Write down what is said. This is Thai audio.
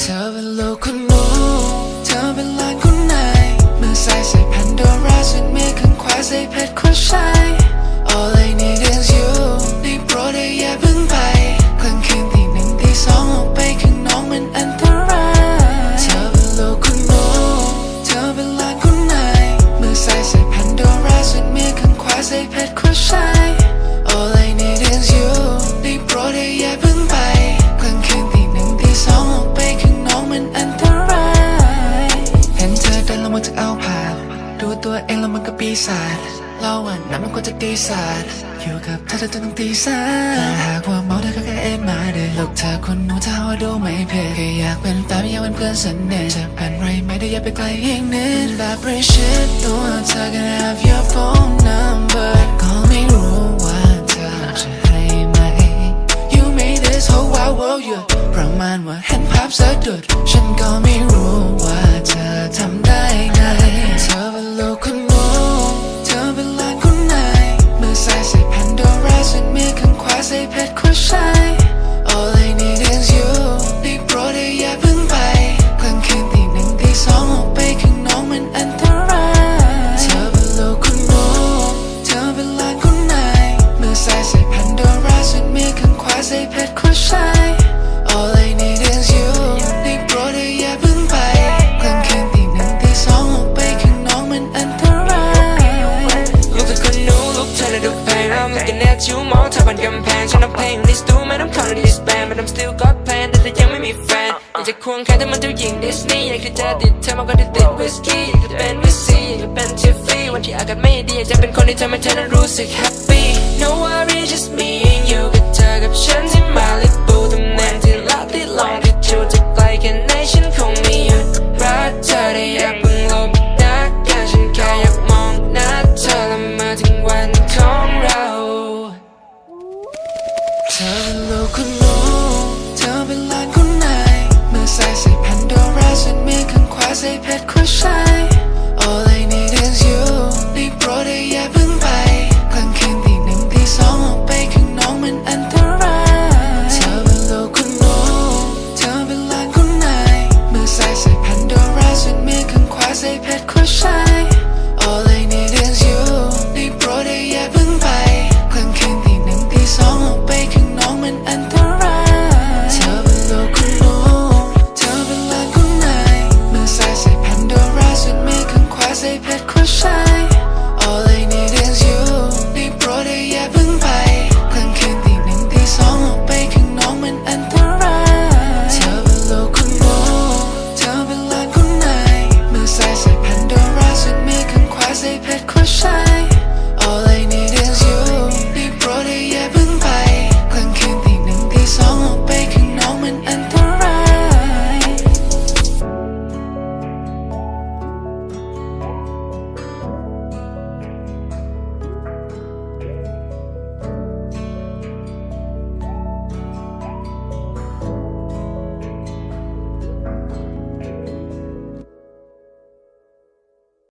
เธอเป็นลูกคนหนูเธอเป็นหลานคนหนายมือซ้ายใส่แผ่นโดราส่วนมือข้างขวาใส่เพชรคนชาย เองแล้วมันก็ปีศาจเราอะน้ำมันก็จะตีศาจอยู่กับเธอจนถึงตีสามแต่หากว่าเมาเธอก็แค่เอ็นมาเด้ลูกเธอคนนูถ้าว่าดูไม่เพ่แค่อยากเป็นแฟนไม่อยากเป็นเพื่อนสนิทจะเป็นไรไหมได้อย่าไปไกลยิ่งนิดแบบปรชิดตัวเธอ can have your phone number ก็ไม่รู้ว่าเธอจะให้ไหม You made this whole wide world yeah ประมาณว่าเห็นภาพสะดุดฉันก็ไม่รู้ว่าเธอ เชิวมองเธอผ่านกำแพงฉันเอาเพลงในสตูไม่ต้องคอนดิสแบน but I'm still got plan แต่เธอยังไม่มีแฟนอยากจะควงแค่เธอมันเจ้าหญิงดิสนีย์อยากจะเจอติดเธอมากกว่าที่ติดวิสกี้อยากจะเป็นวิสซี่อยากจะเป็นทิฟฟี่วันที่อากาศไม่ดีอยากจะเป็นคนที่ทำให้เธอนั้นรู้สึก happy no worry just me shine.